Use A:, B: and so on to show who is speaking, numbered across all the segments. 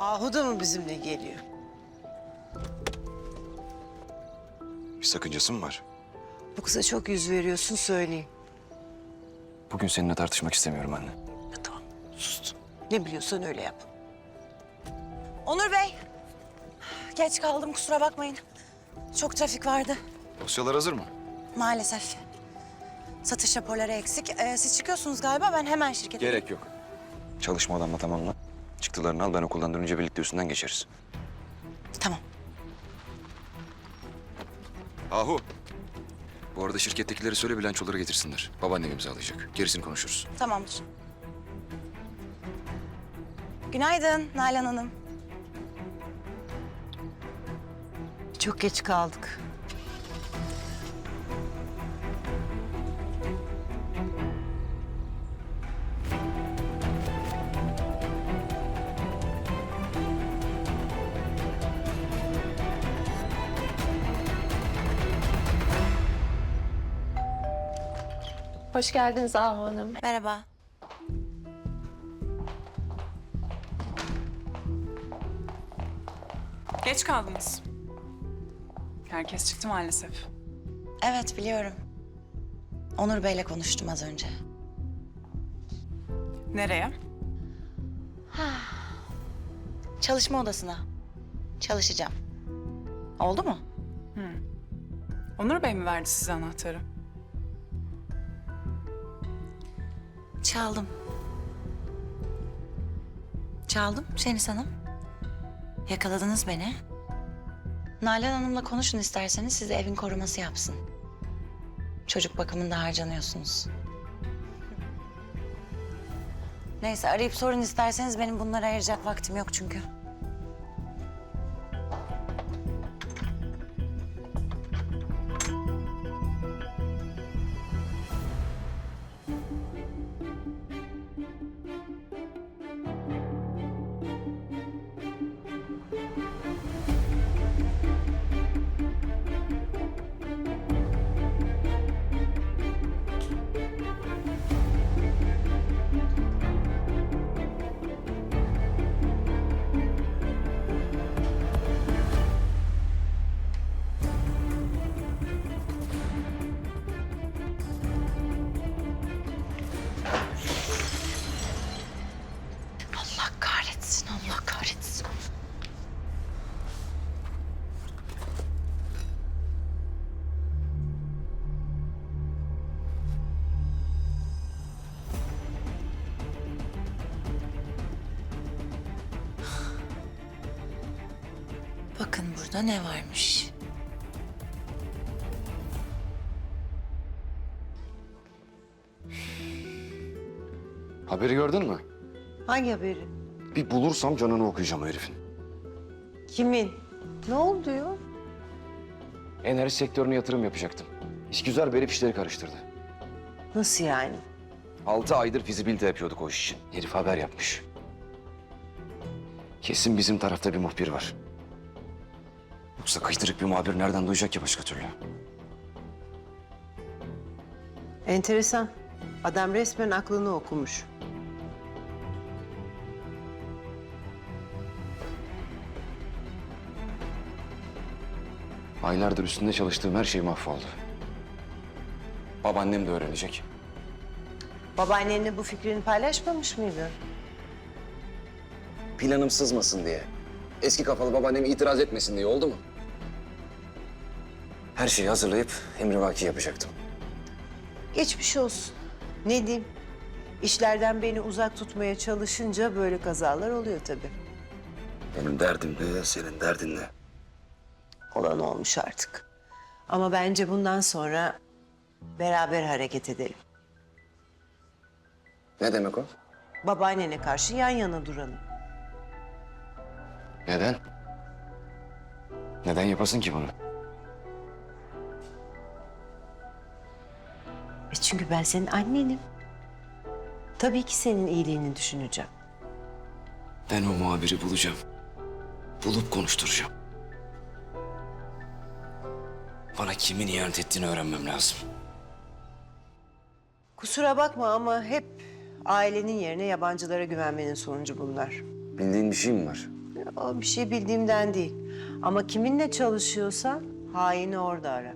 A: Ahu da mı bizimle geliyor?
B: Bir sakıncası mı var?
A: Bu kıza çok yüz veriyorsun söyleyeyim.
B: Bugün seninle tartışmak istemiyorum anne.
A: Ya tamam sustum. Ne biliyorsan öyle yap. Onur Bey. Geç kaldım kusura bakmayın. Çok trafik vardı
B: Dosyalar hazır mı?
A: maalesef. Satış raporları eksik. Ee, siz çıkıyorsunuz galiba ben hemen şirkete...
B: Gerek yok. Çalışma odamla tamamla. Çıktılarını al ben okuldan dönünce birlikte üstünden geçeriz.
A: Tamam.
B: Ahu. Bu arada şirkettekileri söyle bilançoları getirsinler. Babaannem imzalayacak. Gerisini konuşuruz.
A: Tamamdır. Günaydın Nalan Hanım. Çok geç kaldık.
C: Hoş geldiniz Ahu Hanım.
A: Merhaba.
D: Geç kaldınız. Herkes çıktı maalesef.
A: Evet biliyorum. Onur Bey'le konuştum az önce.
D: Nereye?
A: Çalışma odasına. Çalışacağım. Oldu mu?
D: Onur Bey mi verdi size anahtarı?
A: Çaldım. Çaldım Şeniz Hanım. Yakaladınız beni. Nalan Hanım'la konuşun isterseniz size evin koruması yapsın. Çocuk bakımında harcanıyorsunuz. Neyse arayıp sorun isterseniz benim bunlara ayıracak vaktim yok çünkü. Burada ne varmış.
B: Haberi gördün mü?
E: Hangi haberi?
B: Bir bulursam canını okuyacağım o herifin.
E: Kimin? Ne oldu diyor?
B: Enerji sektörüne yatırım yapacaktım. İşgüzar herif işleri karıştırdı.
E: Nasıl yani?
B: Altı aydır fizibilite yapıyorduk o iş için. Herif haber yapmış. Kesin bizim tarafta bir muhbir var. Yoksa kıydırık bir muhabir nereden duyacak ki başka türlü?
E: Enteresan. Adam resmen aklını okumuş.
B: Aylardır üstünde çalıştığım her şey mahvoldu. Babaannem de öğrenecek.
E: Babaannenle bu fikrini paylaşmamış mıydı?
B: Planım sızmasın diye. Eski kafalı babaannem itiraz etmesin diye oldu mu? Her şeyi hazırlayıp emrivaki yapacaktım.
E: Geçmiş olsun. Ne diyeyim? İşlerden beni uzak tutmaya çalışınca böyle kazalar oluyor tabii.
B: Benim derdim de senin derdin ne?
E: Olan olmuş artık. Ama bence bundan sonra beraber hareket edelim.
B: Ne demek o?
E: Babaannene karşı yan yana duralım.
B: Neden? Neden yapasın ki bunu?
E: E çünkü ben senin annenim. Tabii ki senin iyiliğini düşüneceğim.
B: Ben o muhabiri bulacağım. Bulup konuşturacağım. Bana kimin ihanet ettiğini öğrenmem lazım.
E: Kusura bakma ama hep ailenin yerine yabancılara güvenmenin sonucu bunlar.
B: Bildiğin bir şey mi var?
E: o bir şey bildiğimden değil. Ama kiminle çalışıyorsan haini orada ara.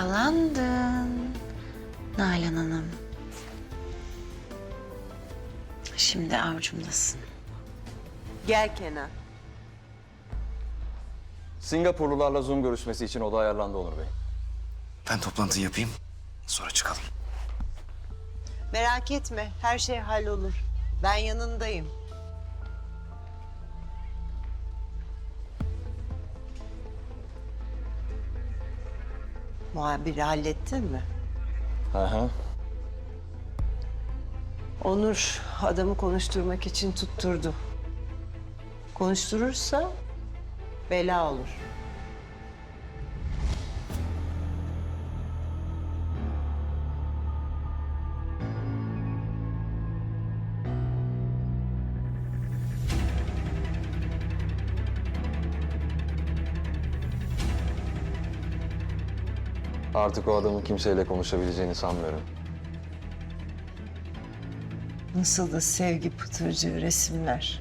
A: Yakalandın Nalan Hanım. Şimdi avcumdasın.
E: Gel Kenan.
F: Singapurlularla Zoom görüşmesi için oda ayarlandı Onur Bey.
B: Ben toplantıyı yapayım. Sonra çıkalım.
E: Merak etme, her şey hallolur. Ben yanındayım. Muhabiri hallettin mi?
F: Hı hı.
E: Onur adamı konuşturmak için tutturdu. Konuşturursa bela olur.
F: Artık o adamın kimseyle konuşabileceğini sanmıyorum.
E: Nasıl da sevgi pıtırcığı resimler.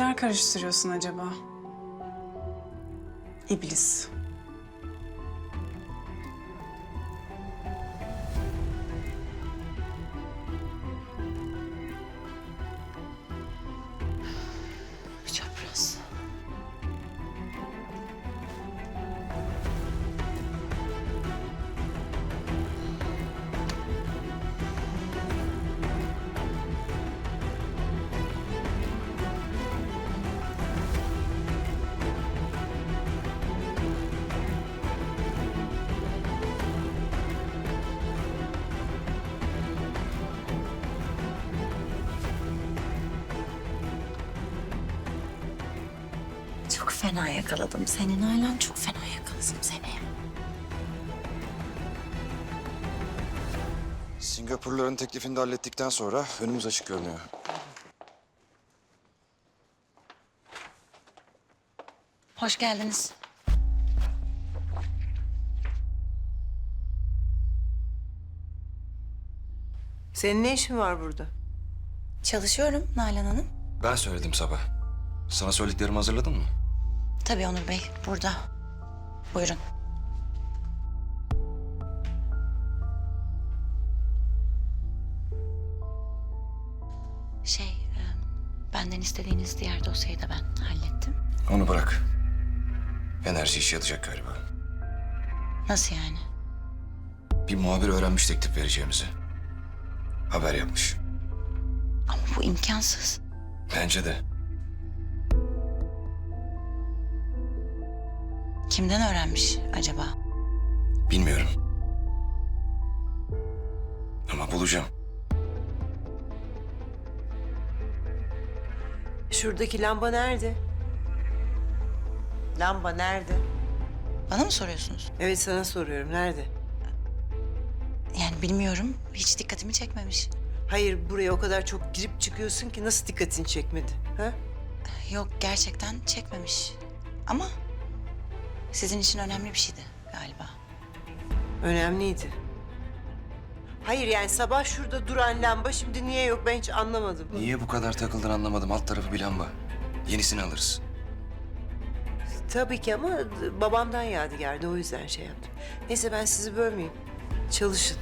D: Neler karıştırıyorsun acaba? İblis.
A: Fena yakaladım seni Nalan. Çok fena yakaladım seni.
B: Singapurluların teklifini de hallettikten sonra önümüz açık görünüyor.
A: Hoş geldiniz.
E: Senin ne işin var burada?
A: Çalışıyorum Nalan Hanım.
B: Ben söyledim sabah. Sana söylediklerimi hazırladın mı?
A: Tabii Onur Bey burada. Buyurun. Şey, e, benden istediğiniz diğer dosyayı da ben hallettim.
B: Onu bırak. Enerji işi yatacak galiba.
A: Nasıl yani?
B: Bir muhabir öğrenmiş teklif vereceğimizi. Haber yapmış.
A: Ama bu imkansız.
B: Bence de.
A: Kimden öğrenmiş acaba?
B: Bilmiyorum. Ama bulacağım.
E: Şuradaki lamba nerede? Lamba nerede?
A: Bana mı soruyorsunuz?
E: Evet sana soruyorum. Nerede?
A: Yani bilmiyorum. Hiç dikkatimi çekmemiş.
E: Hayır buraya o kadar çok girip çıkıyorsun ki nasıl dikkatini çekmedi? Ha?
A: Yok gerçekten çekmemiş. Ama sizin için önemli bir şeydi galiba.
E: Önemliydi. Hayır yani sabah şurada duran lamba şimdi niye yok ben hiç anlamadım.
B: Niye bu kadar takıldın anlamadım. Alt tarafı bir lamba. Yenisini alırız.
E: Tabii ki ama babamdan yadigardı o yüzden şey yaptım. Neyse ben sizi bölmeyeyim. Çalışın.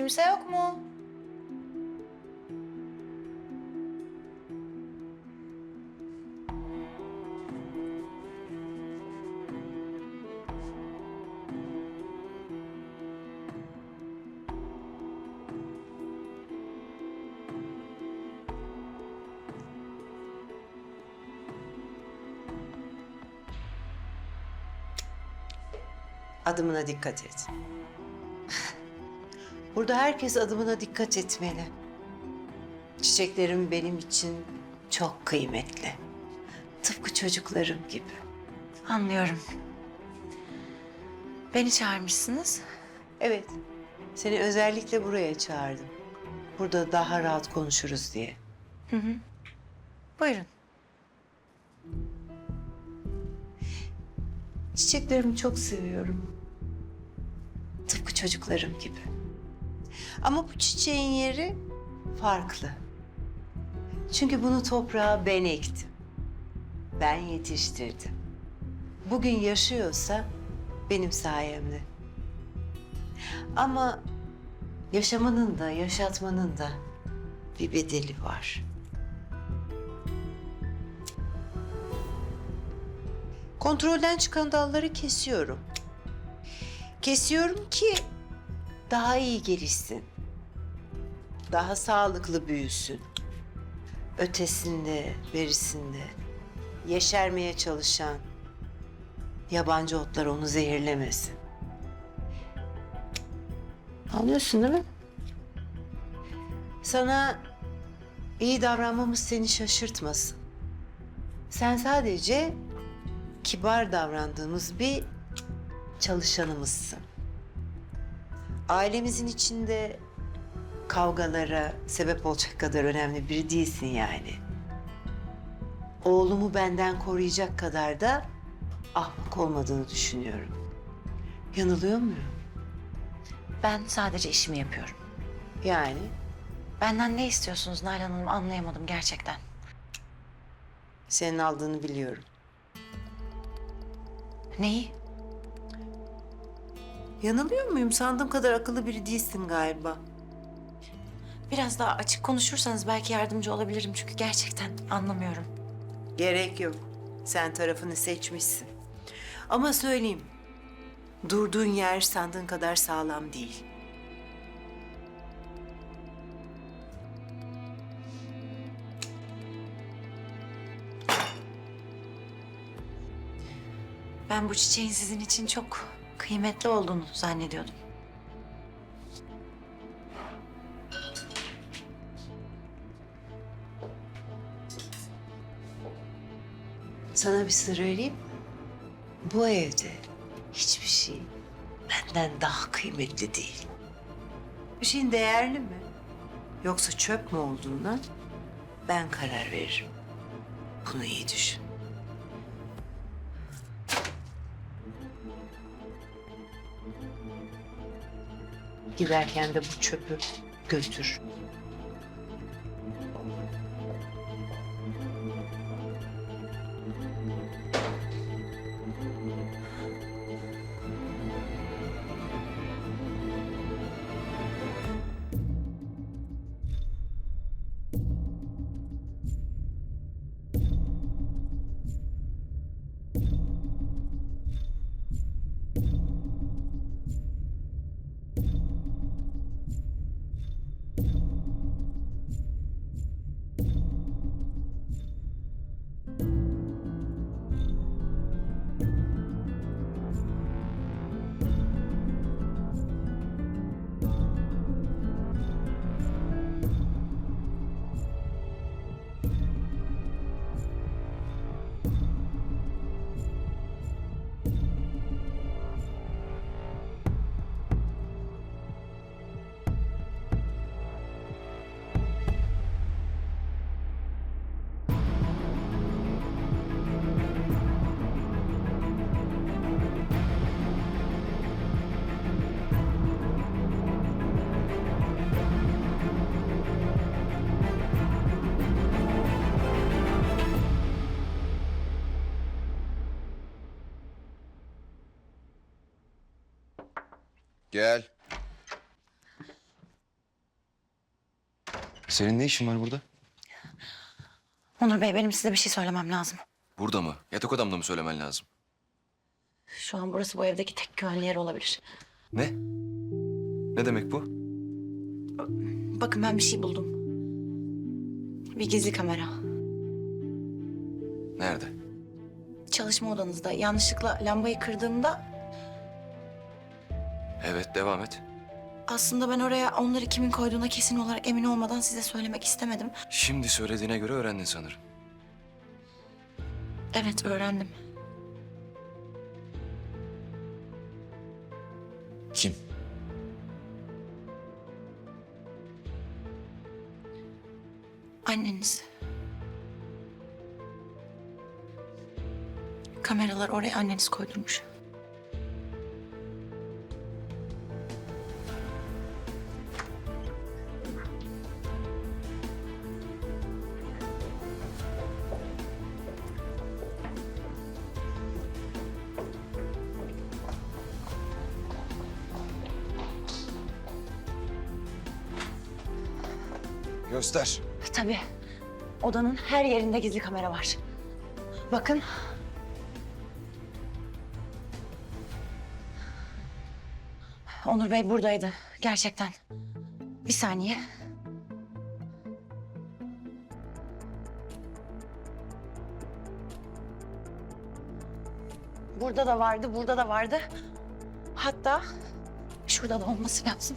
A: Kimse yok mu?
E: Adımına dikkat et. Burada herkes adımına dikkat etmeli. Çiçeklerim benim için çok kıymetli. Tıpkı çocuklarım gibi.
A: Anlıyorum. Beni çağırmışsınız.
E: Evet, seni özellikle buraya çağırdım. Burada daha rahat konuşuruz diye.
A: Buyurun.
E: Çiçeklerimi çok seviyorum. Tıpkı çocuklarım gibi. Ama bu çiçeğin yeri farklı. Çünkü bunu toprağa ben ektim. Ben yetiştirdim. Bugün yaşıyorsa benim sayemde. Ama yaşamanın da yaşatmanın da bir bedeli var. Kontrolden çıkan dalları kesiyorum. Kesiyorum ki daha iyi gelişsin. Daha sağlıklı büyüsün. Ötesinde, berisinde yeşermeye çalışan yabancı otlar onu zehirlemesin. Anlıyorsun değil mi? Sana iyi davranmamız seni şaşırtmasın. Sen sadece kibar davrandığımız bir çalışanımızsın. Ailemizin içinde kavgalara sebep olacak kadar önemli biri değilsin yani. Oğlumu benden koruyacak kadar da ahmak olmadığını düşünüyorum. Yanılıyor muyum?
A: Ben sadece işimi yapıyorum.
E: Yani
A: Benden ne istiyorsunuz Nalan Hanım anlayamadım gerçekten.
E: senin aldığını biliyorum.
A: Neyi?
E: Yanılıyor muyum? Sandığım kadar akıllı biri değilsin galiba.
A: Biraz daha açık konuşursanız belki yardımcı olabilirim çünkü gerçekten anlamıyorum.
E: Gerek yok. Sen tarafını seçmişsin. Ama söyleyeyim. Durduğun yer sandığın kadar sağlam değil.
A: Ben bu çiçeğin sizin için çok kıymetli olduğunu zannediyordum.
E: Sana bir sır vereyim mi? Bu evde hiçbir şey benden daha kıymetli değil. Bir şeyin değerli mi? Yoksa çöp mü olduğuna ben karar veririm. Bunu iyi düşün. Giderken de bu çöpü götür.
B: Gel. Senin ne işin var burada?
A: Onur Bey benim size bir şey söylemem lazım.
B: Burada mı? Yatak odamda mı söylemen lazım?
A: Şu an burası bu evdeki tek güvenli yer olabilir.
B: Ne? Ne demek bu?
A: Bakın ben bir şey buldum. Bir gizli kamera.
B: Nerede?
A: Çalışma odanızda. Yanlışlıkla lambayı kırdığımda
B: Evet, devam et.
A: aslında ben oraya onları kimin koyduğuna kesin olarak emin olmadan size söylemek istemedim.
B: Şimdi söylediğine göre öğrendin sanırım.
A: Evet öğrendim.
B: Kim?
A: Anneniz. Kameralar oraya anneniz koydurmuş.
B: Göster.
A: Tabii. Odanın her yerinde gizli kamera var. Bakın. Onur Bey buradaydı. Gerçekten. Bir saniye. Burada da vardı, burada da vardı. Hatta şurada da olması lazım.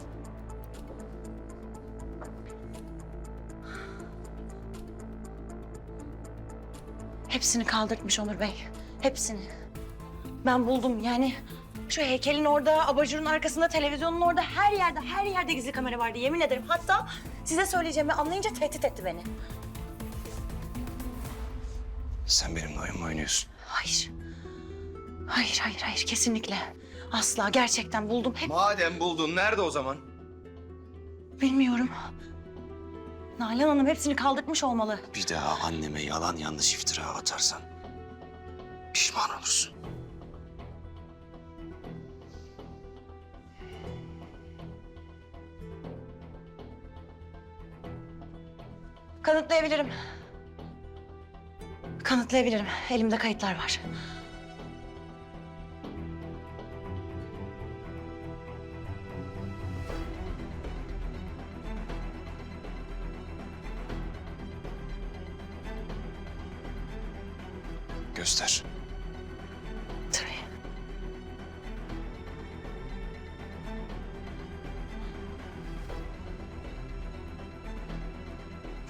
A: Hepsini kaldırtmış Onur Bey. Hepsini. Ben buldum yani. Şu heykelin orada, abajurun arkasında, televizyonun orada her yerde, her yerde gizli kamera vardı yemin ederim. Hatta size söyleyeceğimi anlayınca tehdit etti beni.
B: Sen benimle oyun mu oynuyorsun?
A: Hayır. Hayır, hayır, hayır. Kesinlikle. Asla. Gerçekten buldum. Hep
B: Madem buldun, nerede o zaman?
A: bilmiyorum. Nalan Hanım hepsini kaldırtmış olmalı.
B: Bir daha anneme yalan yanlış iftira atarsan pişman olursun.
A: Kanıtlayabilirim. Kanıtlayabilirim. Elimde kayıtlar var.
B: Göster.
A: Tabii.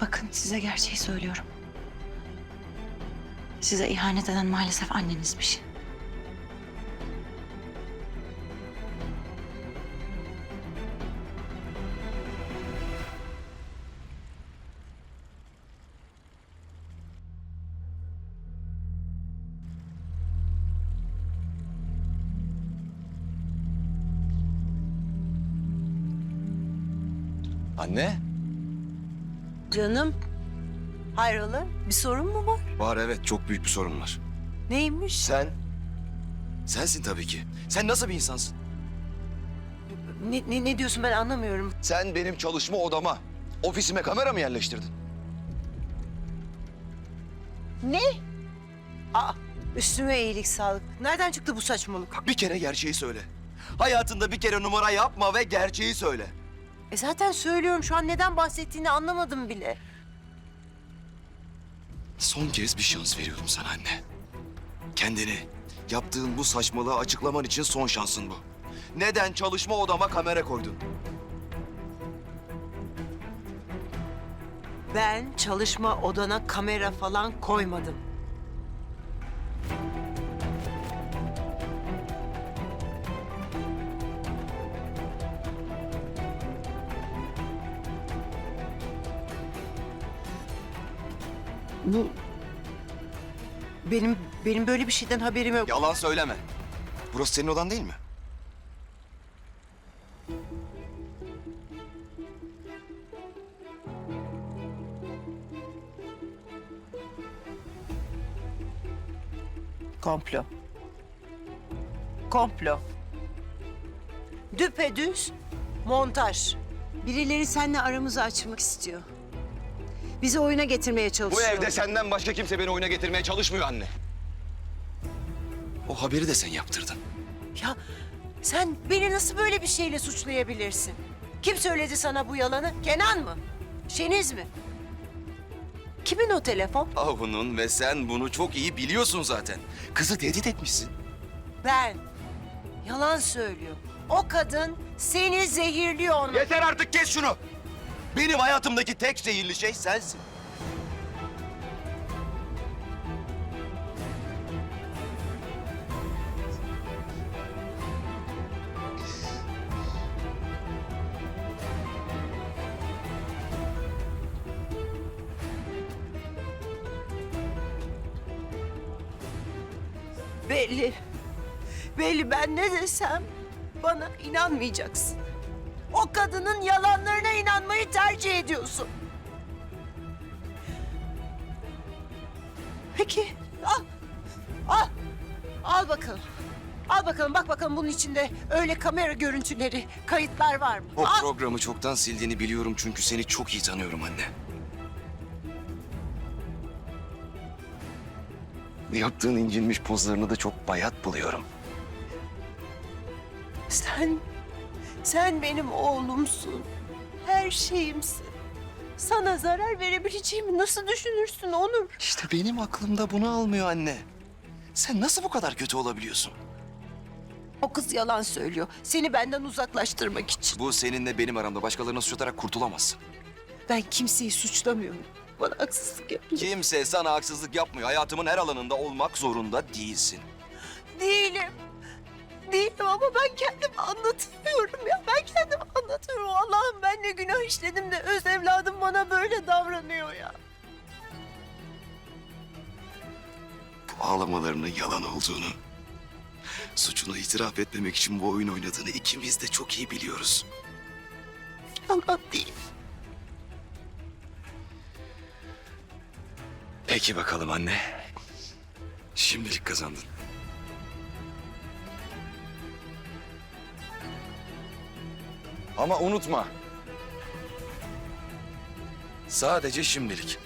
A: Bakın size gerçeği söylüyorum. Size ihanet eden maalesef annenizmiş.
B: Var evet, çok büyük bir sorun var.
E: Neymiş?
B: Sen? Sensin tabii ki. Sen nasıl bir insansın?
E: Ne, ne, ne diyorsun ben anlamıyorum.
B: Sen benim çalışma odama, ofisime kamera mı yerleştirdin?
E: Ne? Aa, üstüme iyilik sağlık. Nereden çıktı bu saçmalık?
B: Bir kere gerçeği söyle. Hayatında bir kere numara yapma ve gerçeği söyle.
E: E zaten söylüyorum şu an neden bahsettiğini anlamadım bile.
B: Son kez bir şans veriyorum sana anne. Kendini, yaptığın bu saçmalığı açıklaman için son şansın bu. Neden çalışma odama kamera koydun?
E: Ben çalışma odana kamera falan koymadım. Bu benim benim böyle bir şeyden haberim yok.
B: Yalan söyleme. Burası senin odan değil mi?
E: Komplo. Komplo. Düpedüz montaj. Birileri seninle aramızı açmak istiyor. Bizi oyuna getirmeye
B: Bu
E: çalışıyor.
B: evde senden başka kimse beni oyuna getirmeye çalışmıyor anne. O haberi de sen yaptırdın.
E: Ya sen beni nasıl böyle bir şeyle suçlayabilirsin? Kim söyledi sana bu yalanı? Kenan mı? Şeniz mi? Kimin o telefon?
B: Avunun ve sen bunu çok iyi biliyorsun zaten. Kızı tehdit etmişsin.
E: Ben. Yalan söylüyor. O kadın seni zehirliyor onu.
B: Yeter artık kes şunu. Benim hayatımdaki tek zehirli şey sensin.
E: Belli. Belli ben ne desem bana inanmayacaksın. O kadının yalanlarına inanmayı tercih ediyorsun. Peki al. Al. Al bakalım. Al bakalım bak bakalım bunun içinde öyle kamera görüntüleri, kayıtlar var mı?
B: O
E: Al.
B: programı çoktan sildiğini biliyorum çünkü seni çok iyi tanıyorum anne. Yaptığın incinmiş pozlarını da çok bayat buluyorum.
E: Sen, sen benim oğlumsun. Her şeyimsin. Sana zarar verebileceğimi nasıl düşünürsün Onur?
B: İşte benim aklımda bunu almıyor anne. Sen nasıl bu kadar kötü olabiliyorsun?
E: O kız yalan söylüyor. Seni benden uzaklaştırmak için.
B: Bu seninle benim aramda başkalarına suç atarak kurtulamazsın.
E: Ben kimseyi suçlamıyorum. Bana haksızlık yapıyor.
B: Kimse sana haksızlık yapmıyor. Hayatımın her alanında olmak zorunda değilsin.
E: Değilim. Değilim ama ben kendimi anlatamıyorum ya. Ben kendimi anlatıyorum. Allah'ım ben ne günah işledim de öz evladım bana böyle davranıyor ya.
B: Bu ağlamalarının yalan olduğunu, suçunu itiraf etmemek için bu oyun oynadığını ikimiz de çok iyi biliyoruz.
E: Yalan değil.
B: Peki bakalım anne. Şimdilik kazandın. Ama unutma. Sadece şimdilik.